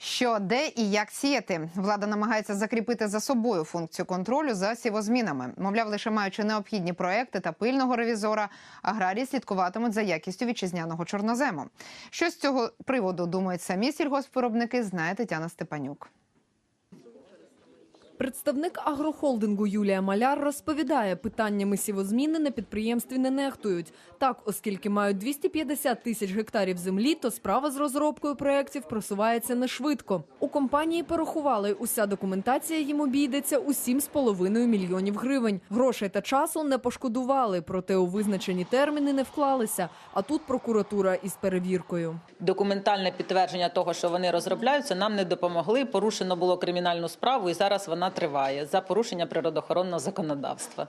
Що, де і як сіяти? Влада намагається закріпити за собою функцію контролю за сівозмінами. Мовляв, лише маючи необхідні проекти та пильного ревізора, аграрії слідкуватимуть за якістю вітчизняного чорнозему. Що з цього приводу думають самі сільгоспвиробники, знає Тетяна Степанюк. Представник агрохолдингу Юлія Маляр розповідає, питаннями сівозміни на підприємстві не нехтують. Так, оскільки мають 250 тисяч гектарів землі, то справа з розробкою проєктів просувається не швидко. У компанії порахували, уся документація їм обійдеться у 7,5 мільйонів гривень. Грошей та часу не пошкодували, проте у визначені терміни не вклалися. А тут прокуратура із перевіркою. Документальне підтвердження того, що вони розробляються, нам не допомогли. Порушено було кримінальну справу, і зараз вона триває за порушення природоохоронного законодавства.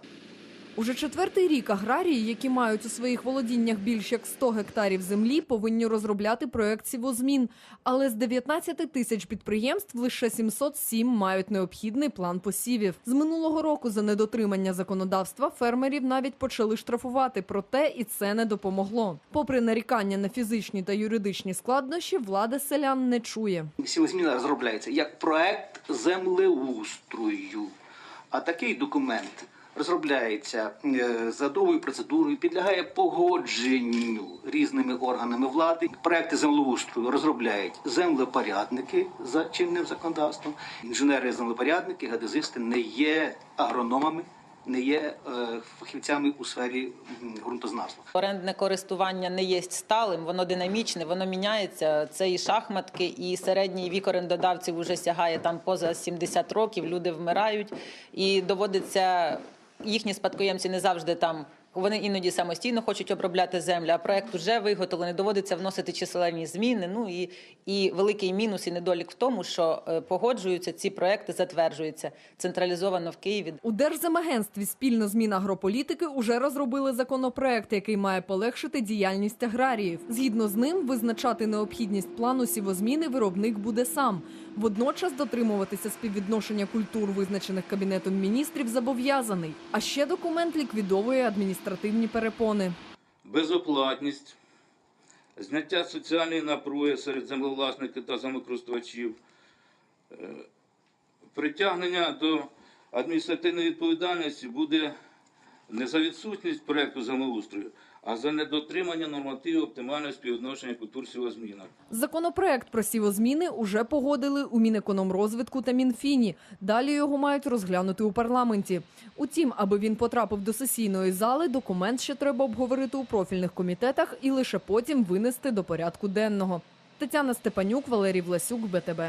Уже четвертий рік аграрії, які мають у своїх володіннях більш як 100 гектарів землі, повинні розробляти проект сівозмін. Але з 19 тисяч підприємств лише 707 мають необхідний план посівів. З минулого року за недотримання законодавства фермерів навіть почали штрафувати. Проте і це не допомогло. Попри нарікання на фізичні та юридичні складнощі, влада селян не чує. Сівозміна розробляється як проект землеустрою. А такий документ розробляється е, за довгою процедурою, підлягає погодженню різними органами влади. Проекти землеустрою розробляють землепорядники за чинним законодавством. Інженери-землепорядники, геодезисти не є агрономами, не є е, фахівцями у сфері ґрунтознавства. Орендне користування не є сталим, воно динамічне, воно міняється. Це і шахматки, і середній вік орендодавців вже сягає там поза 70 років. Люди вмирають, і доводиться їхні спадкоємці не завжди там. Вони іноді самостійно хочуть обробляти землю, а проект вже виготовлений. Доводиться вносити численні зміни. Ну і, і великий мінус і недолік в тому, що е, погоджуються ці проекти, затверджуються централізовано в Києві. У Держземагентстві спільно з Мінагрополітики уже розробили законопроект, який має полегшити діяльність аграріїв. Згідно з ним, визначати необхідність плану сівозміни виробник буде сам. Водночас дотримуватися співвідношення культур, визначених кабінетом міністрів, зобов'язаний. А ще документ ліквідовує адміністративні перепони. безоплатність, зняття соціальної напруги серед землевласників та землекористувачів, е, притягнення до адміністративної відповідальності буде не за відсутність проекту землеустрою, а за недотримання нормативів оптимального співвідношення культур сівозміна. Законопроект про сівозміни уже погодили у Мінекономрозвитку та Мінфіні. Далі його мають розглянути у парламенті. Утім, аби він потрапив до сесійної зали, документ ще треба обговорити у профільних комітетах і лише потім винести до порядку денного. Тетяна Степанюк, Валерій Власюк, БТБ.